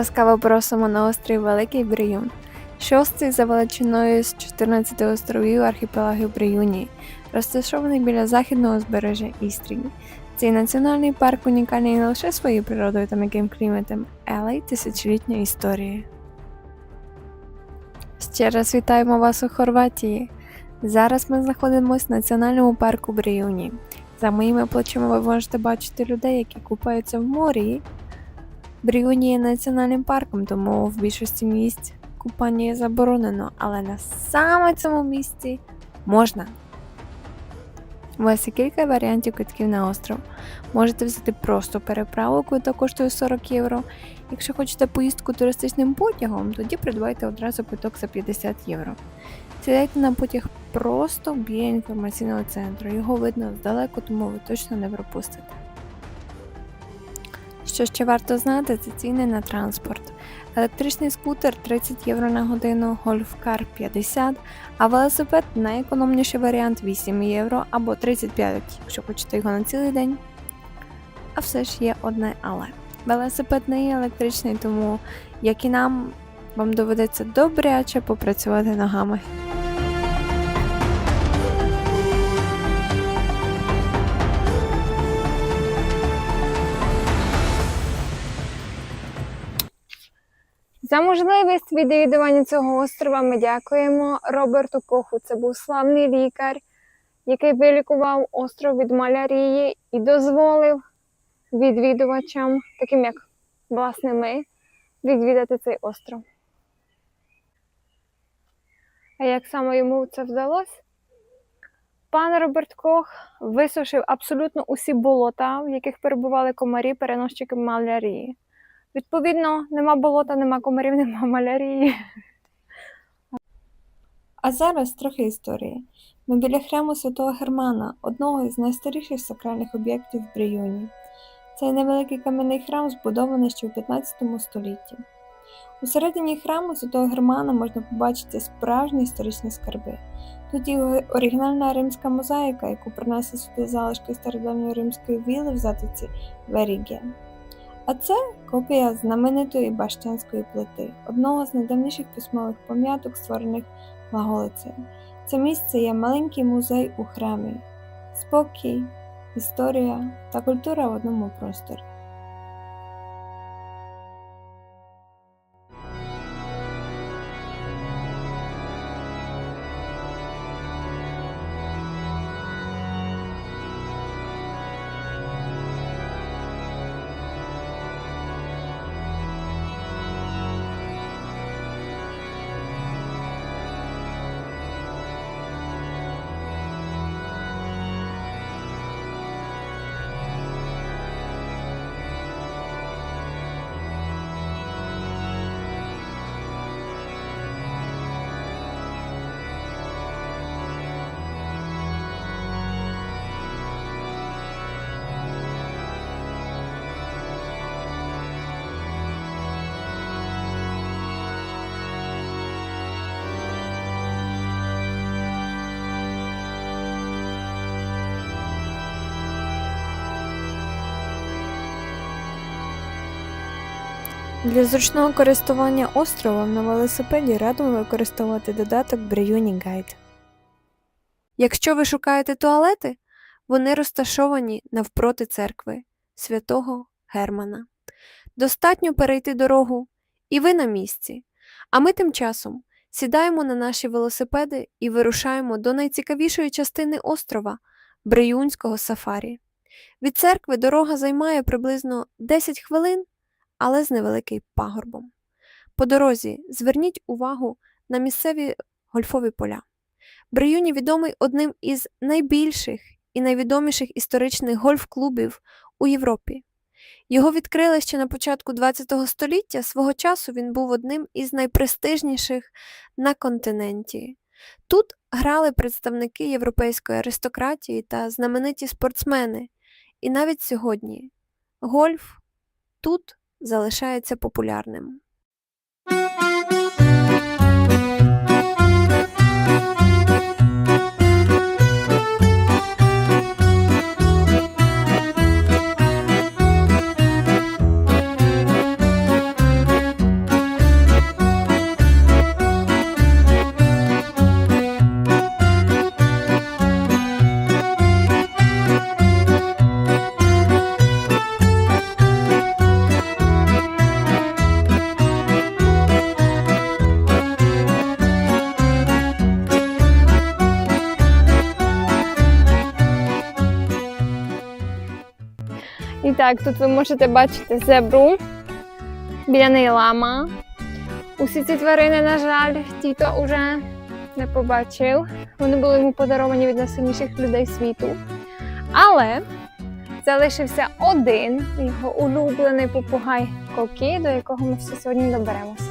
Ласкаво просимо на острів Великий Бріюн, шостий за величиною з 14 островів архіпелагу Бріюні, розташований біля західного узбережжя Істрії. Цей національний парк унікальний не лише своєю природою та м'яким кліматом, але й тисячолітньою історією. Ще раз вітаємо вас у Хорватії. Зараз ми знаходимося в національному парку Бріюні. За моїми плечима ви можете бачити людей, які купаються в морі. Бріюні є національним парком, тому в більшості місць купання заборонено, але на саме цьому місці можна. У вас є кілька варіантів квитків на остров. Можете взяти просто переправу, квиток коштує 40 євро. Якщо хочете поїздку туристичним потягом, тоді придбайте одразу квиток за 50 євро. Сідайте на потяг просто біля інформаційного центру. Його видно здалеку, тому ви точно не пропустите. Що ще варто знати, це ціни на транспорт. Електричний скутер 30 євро на годину, гольфкар 50, а велосипед найекономніший варіант 8 євро або 35, якщо хочете його на цілий день. А все ж є одне але. Велосипед не є електричний, тому, як і нам, вам доведеться добряче попрацювати ногами. За можливість відвідування цього острова ми дякуємо Роберту Коху. Це був славний лікар, який вилікував остров від малярії і дозволив відвідувачам, таким як власне ми, відвідати цей остров. А як саме йому це вдалося? Пан Роберт Кох висушив абсолютно усі болота, в яких перебували комарі, переносчики малярії. Відповідно, нема болота, нема комарів, нема малярії. А зараз трохи історії. Ми біля храму святого Германа, одного із найстаріших сакральних об'єктів в Бріюні. Цей невеликий кам'яний храм збудований ще у 15 столітті. У середині храму святого Германа можна побачити справжні історичні скарби. Тут є оригінальна римська мозаїка, яку принесли сюди залишки стародавньої римської віли в затоці Веріге. А це копія знаменитої Баштянської плити, одного з найдавніших письмових пам'яток, створених глаголицею. Це місце є маленький музей у храмі, спокій, історія та культура в одному просторі. Для зручного користування островом на велосипеді радимо використовувати додаток Бріюні Guide. Якщо ви шукаєте туалети, вони розташовані навпроти церкви святого Германа. Достатньо перейти дорогу, і ви на місці. А ми тим часом сідаємо на наші велосипеди і вирушаємо до найцікавішої частини острова Бриюнського сафарі. Від церкви дорога займає приблизно 10 хвилин але з невеликим пагорбом. По дорозі зверніть увагу на місцеві гольфові поля. Бриюні відомий одним із найбільших і найвідоміших історичних гольф-клубів у Європі. Його відкрили ще на початку ХХ століття, свого часу він був одним із найпрестижніших на континенті. Тут грали представники європейської аристократії та знамениті спортсмени, і навіть сьогодні гольф тут залишається популярним. І так, тут ви можете бачити зебру, біля неї лама. Усі ці тварини, на жаль, тіто вже не побачив. Вони були йому подаровані від найсильніших людей світу. Але залишився один його улюблений попугай Кокі, до якого ми всі сьогодні доберемося.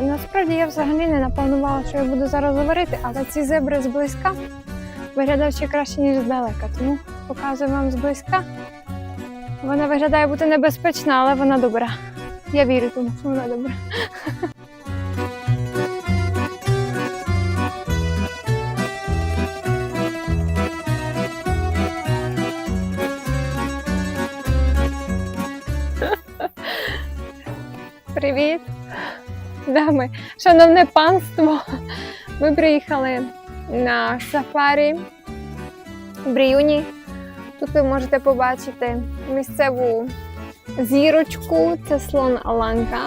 Насправді я взагалі не напланувала, що я буду зараз говорити, але ці зебри зблизька виглядають ще краще, ніж здалека. Тому показую вам зблизька. Вона виглядає бути небезпечна, але вона добра. Я вірю, тому що вона добра. Привіт, дами, шановне панство. Ми приїхали на сафарі в Бріюні. Тут ви можете побачити місцеву зірочку, це слон Аланка.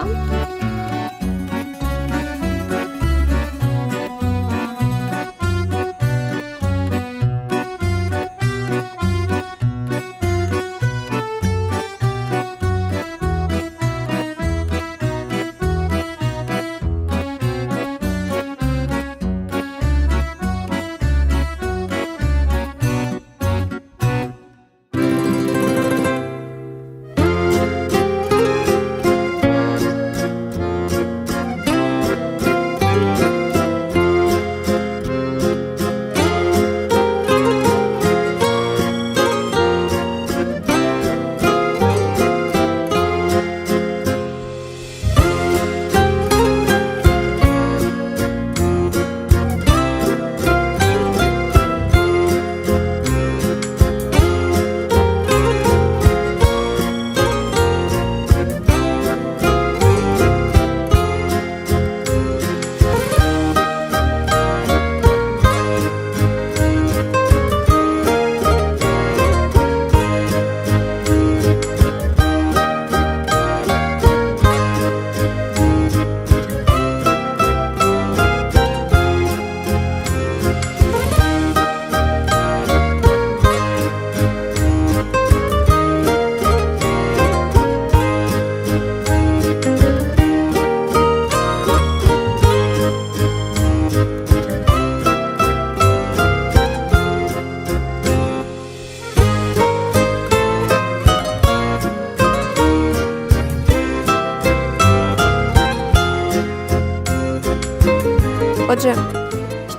Отже,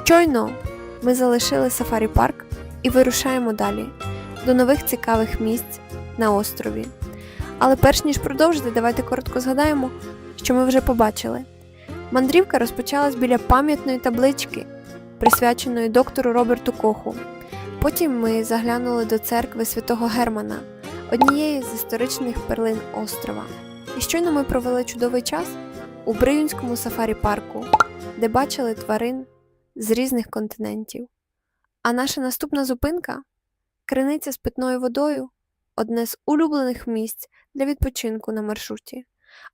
щойно ми залишили сафарі парк і вирушаємо далі до нових цікавих місць на острові. Але перш ніж продовжити, давайте коротко згадаємо, що ми вже побачили. Мандрівка розпочалась біля пам'ятної таблички, присвяченої доктору Роберту Коху. Потім ми заглянули до церкви святого Германа, однієї з історичних перлин острова. І щойно ми провели чудовий час у Бриюнському сафарі парку, де бачили тварин з різних континентів. А наша наступна зупинка криниця з питною водою одне з улюблених місць для відпочинку на маршруті.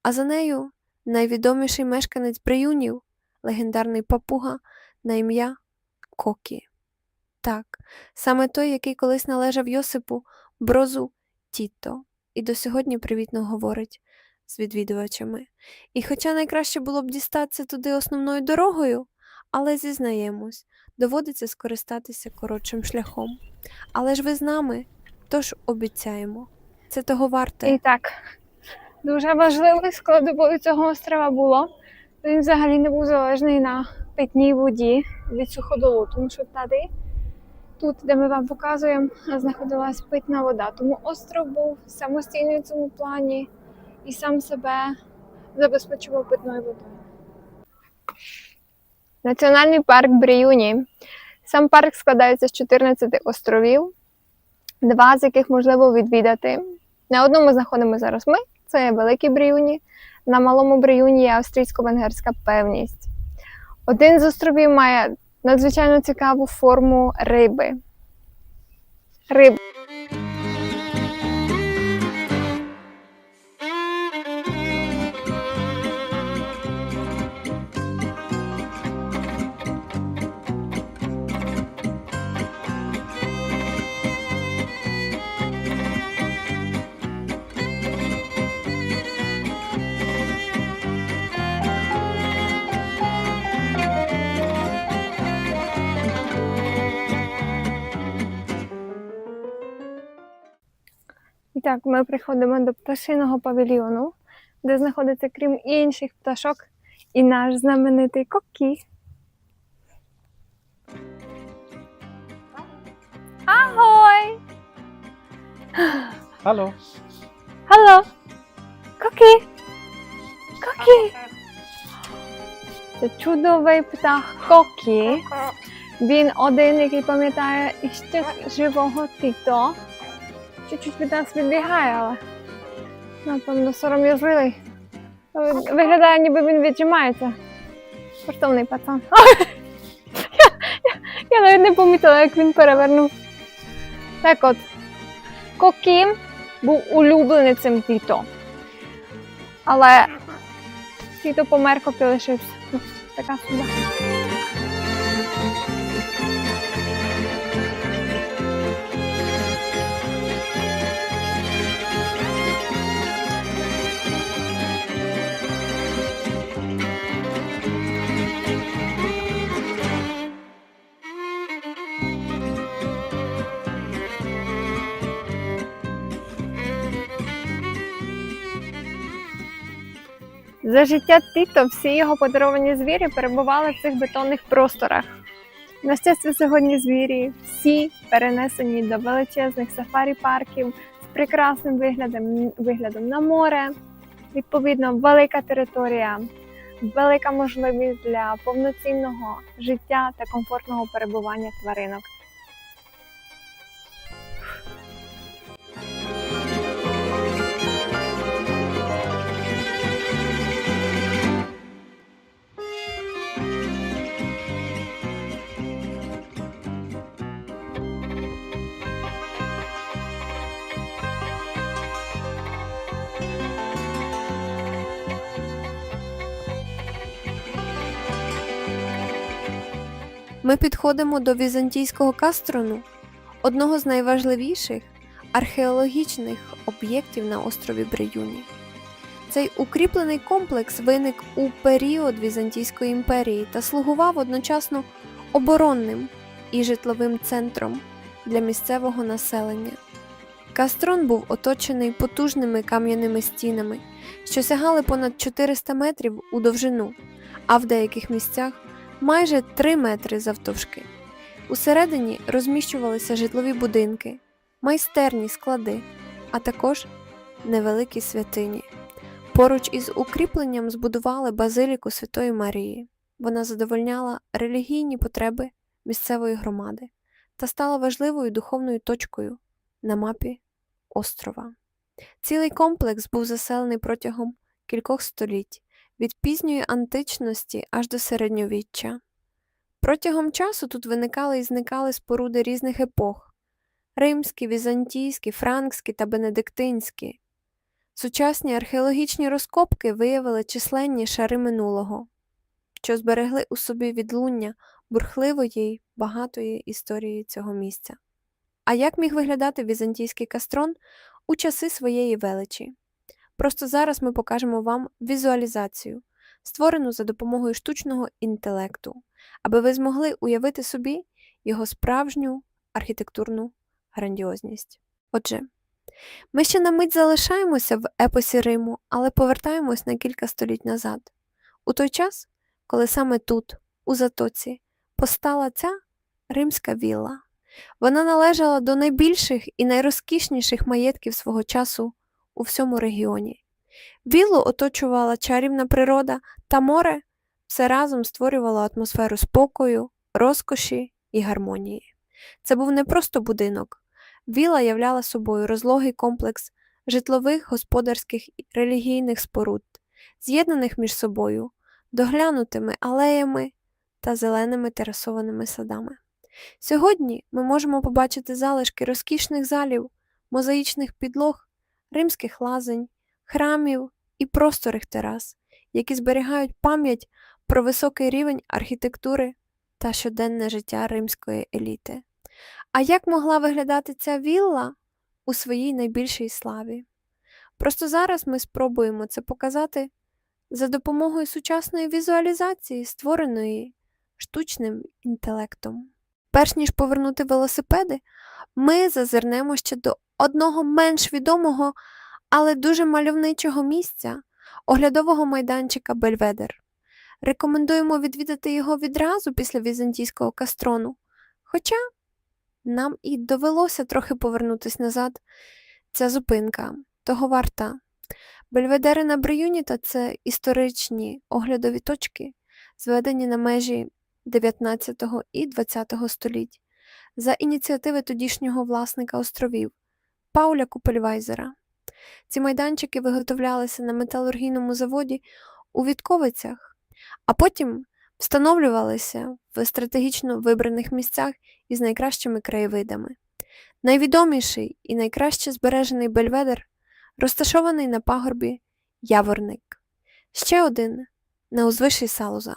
А за нею найвідоміший мешканець Бриюнів, легендарний папуга на ім'я Кокі. Так, саме той, який колись належав Йосипу Брозу Тіто, і до сьогодні привітно говорить з відвідувачами. І хоча найкраще було б дістатися туди основною дорогою, але зізнаємось, доводиться скористатися коротшим шляхом. Але ж ви з нами, тож обіцяємо, це того варте. І так, дуже важливою складовою цього острова було. Він взагалі не був залежний на питній воді від суходолу, тому що туди, тут, де ми вам показуємо, знаходилась питна вода. Тому остров був самостійний в цьому плані і сам себе забезпечував питною водою. Національний парк Бріюні. Сам парк складається з 14 островів, два з яких можливо відвідати. На одному знаходимо зараз ми, це Великий Бріюні. На малому Бріюні є австрійсько-венгерська певність. Один з островів має надзвичайно цікаву форму риби. Риб. Так, ми приходимо до пташиного павільйону, де знаходиться, крім інших пташок, і наш знаменитий кокі. Агой! Hallo. Алло! Кокі! Кокі! Це чудовий птах Кокі. Він один, який пам'ятає іще живого тito. Чуть-чуть від нас відбігає, але напевно сором'язливий. Ви- Виглядає, ніби він віджимається. Коштовний пацан. Я, навіть не помітила, як він перевернув. Так от, Кокі був улюбленицем Тіто. Але Тіто помер, Кокі лишився. Така судьба. За життя Тіто всі його подаровані звірі перебували в цих бетонних просторах. На щастя, сьогодні звірі всі перенесені до величезних сафарі-парків з прекрасним виглядом, виглядом на море. Відповідно, велика територія, велика можливість для повноцінного життя та комфортного перебування тваринок. Ми підходимо до візантійського кастрону, одного з найважливіших археологічних об'єктів на острові Бреюні. Цей укріплений комплекс виник у період Візантійської імперії та слугував одночасно оборонним і житловим центром для місцевого населення. Кастрон був оточений потужними кам'яними стінами, що сягали понад 400 метрів у довжину, а в деяких місцях майже 3 метри завтовшки. Усередині розміщувалися житлові будинки, майстерні склади, а також невеликі святині. Поруч із укріпленням збудували базиліку Святої Марії. Вона задовольняла релігійні потреби місцевої громади та стала важливою духовною точкою на мапі острова. Цілий комплекс був заселений протягом кількох століть від пізньої античності аж до середньовіччя. Протягом часу тут виникали і зникали споруди різних епох римські, візантійські, франкські та бенедиктинські. Сучасні археологічні розкопки виявили численні шари минулого, що зберегли у собі відлуння бурхливої й багатої історії цього місця. А як міг виглядати візантійський кастрон у часи своєї величі? Просто зараз ми покажемо вам візуалізацію, створену за допомогою штучного інтелекту, аби ви змогли уявити собі його справжню архітектурну грандіозність. Отже, ми ще на мить залишаємося в епосі Риму, але повертаємось на кілька століть назад, у той час, коли саме тут, у Затоці, постала ця римська вілла. Вона належала до найбільших і найрозкішніших маєтків свого часу у всьому регіоні. Віллу оточувала чарівна природа, та море все разом створювало атмосферу спокою, розкоші і гармонії. Це був не просто будинок. Віла являла собою розлогий комплекс житлових, господарських і релігійних споруд, з'єднаних між собою доглянутими алеями та зеленими терасованими садами. Сьогодні ми можемо побачити залишки розкішних залів, мозаїчних підлог, римських лазень, храмів і просторих терас, які зберігають пам'ять про високий рівень архітектури та щоденне життя римської еліти. А як могла виглядати ця вілла у своїй найбільшій славі? Просто зараз ми спробуємо це показати за допомогою сучасної візуалізації, створеної штучним інтелектом. Перш ніж повернути велосипеди, ми зазирнемо ще до одного менш відомого, але дуже мальовничого місця оглядового майданчика Бельведер. Рекомендуємо відвідати його відразу після візантійського кастрону. Хоча нам і довелося трохи повернутися назад. Ця зупинка того варта. Бельведери на Брюніта це історичні оглядові точки, зведені на межі 19 і 20 століть за ініціативи тодішнього власника островів Пауля Купельвайзера. Ці майданчики виготовлялися на металургійному заводі у Вітковицях, а потім встановлювалися в стратегічно вибраних місцях із найкращими краєвидами. Найвідоміший і найкраще збережений бельведер розташований на пагорбі Яворник. Ще один на узвиші Салуза.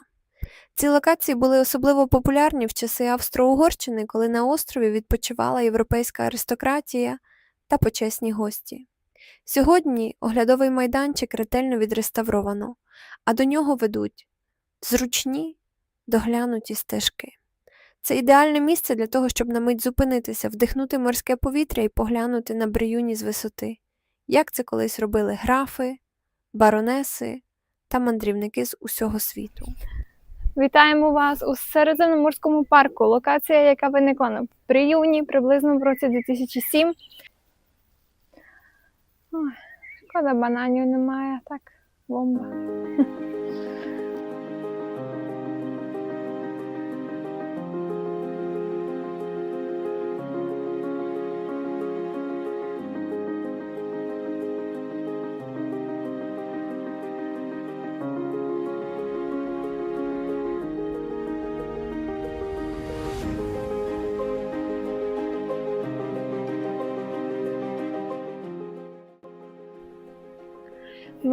Ці локації були особливо популярні в часи Австро-Угорщини, коли на острові відпочивала європейська аристократія та почесні гості. Сьогодні оглядовий майданчик ретельно відреставровано, а до нього ведуть зручні доглянуті стежки. Це ідеальне місце для того, щоб на мить зупинитися, вдихнути морське повітря і поглянути на Бріюні з висоти, як це колись робили графи, баронеси та мандрівники з усього світу. Вітаємо вас у Середземноморському парку. Локація, яка виникла на Бріюні приблизно в році 2007. Ой, шкода, бананів немає. Так, бомба.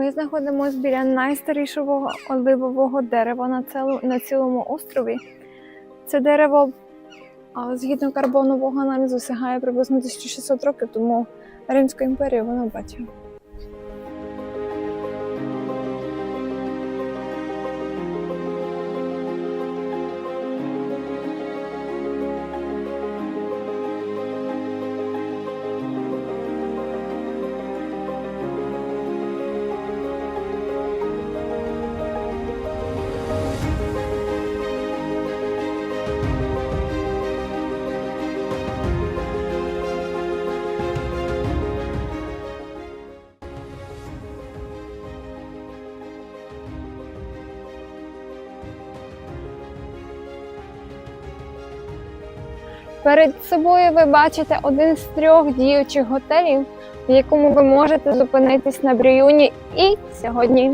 Ми знаходимося біля найстарішого оливового дерева на, цілу, на цілому острові. Це дерево, згідно карбонового аналізу, сягає приблизно 1600 років, тому Римську імперію воно бачив. Перед собою ви бачите один з трьох діючих готелів, в якому ви можете зупинитись на Бріюні і сьогодні.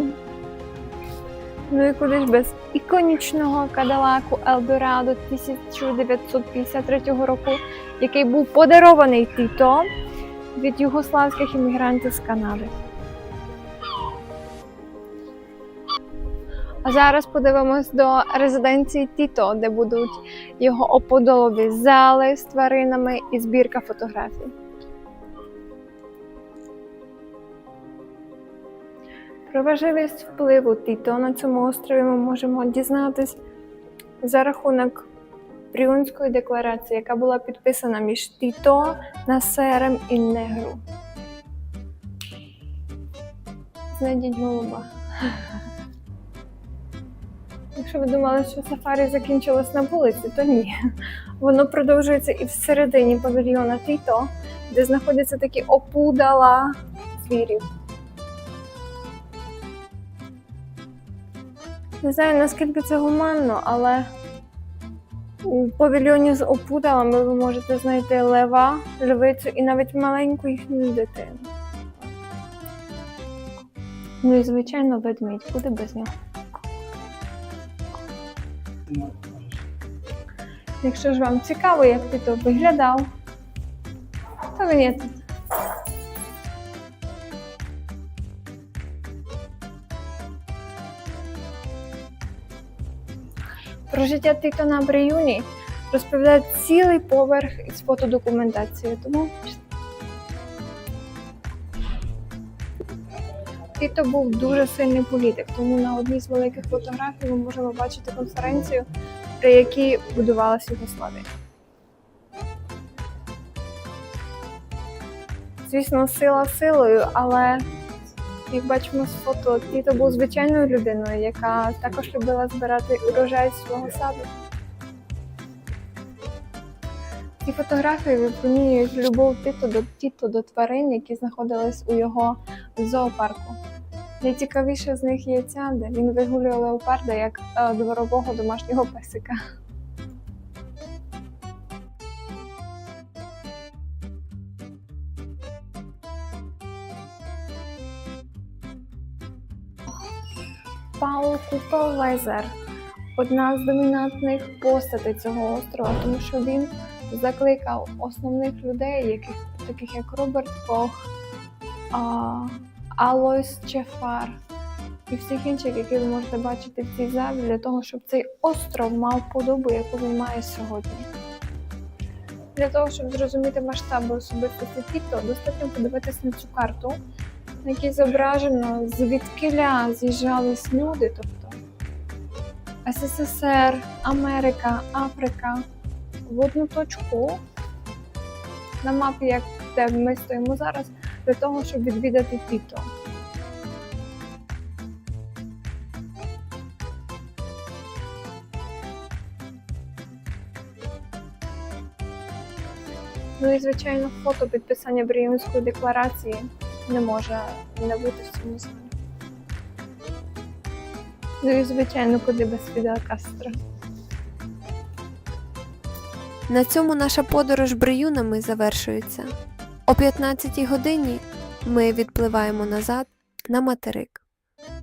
Ну і куди ж без іконічного кадилаку Елдорадо 1953 року, який був подарований Тіто від югославських іммігрантів з Канади. А зараз подивимось до резиденції Тіто, де будуть його оподолові зали з тваринами і збірка фотографій. Про важливість впливу Тіто на цьому острові ми можемо дізнатись за рахунок Бріунської декларації, яка була підписана між Тіто, Насерем і Негру. Знайдіть голуба. Якщо ви думали, що сафарі закінчилось на вулиці, то ні. Воно продовжується і всередині павільйона Тіто, де знаходяться такі опудала звірів. Не знаю, наскільки це гуманно, але у павільйоні з опудалами ви можете знайти лева, львицю і навіть маленьку їхню дитину. Ну і звичайно ведмідь, куди без нього. Якщо ж вам цікаво, як ти то виглядав, то він є тут. Про життя Тито на Бріюні розповідає цілий поверх із фотодокументацією, тому Тito був дуже сильний політик, тому на одній з великих фотографій ми можемо бачити конференцію, при якій будувалася Югославія. Звісно, сила силою, але як бачимо з фото, тіто був звичайною людиною, яка також любила збирати урожай свого саду. Ці фотографії випромінюють любов тіто до тіто до тварин, які знаходились у його зоопарку. Найцікавіше з них є ця, де він вигулює леопарда як е, дворового домашнього песика. Паул Куповезер одна з домінантних постатей цього острова, тому що він закликав основних людей, яких, таких як Роберт Кох, Алойс Чефар і всіх інших, які ви можете бачити в цій залі, для того, щоб цей остров мав подобу, яку він має сьогодні. Для того, щоб зрозуміти масштаби особистості Тіто, достатньо подивитися на цю карту, на якій зображено, звідкиля з'їжджались люди, тобто СССР, Америка, Африка в одну точку на мапі, як де ми стоїмо зараз, для того, щоб відвідати Тіто. Ну і звичайно, фото підписання Бріюнської декларації не може не бути в цьому залі. Ну і звичайно, куди без Фіделя Кастро. На цьому наша подорож Бриюнами завершується. О 15 годині ми відпливаємо назад на материк.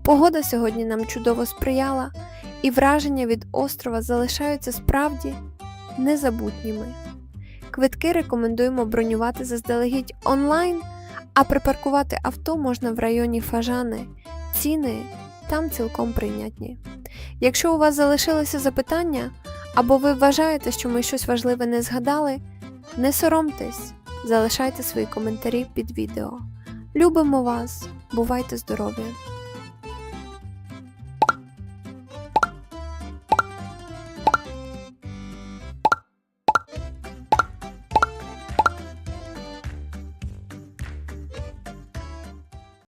Погода сьогодні нам чудово сприяла, і враження від острова залишаються справді незабутніми. Квитки рекомендуємо бронювати заздалегідь онлайн, а припаркувати авто можна в районі Фажани. Ціни там цілком прийнятні. Якщо у вас залишилися запитання, або ви вважаєте, що ми щось важливе не згадали, не соромтесь, залишайте свої коментарі під відео. Любимо вас, бувайте здорові!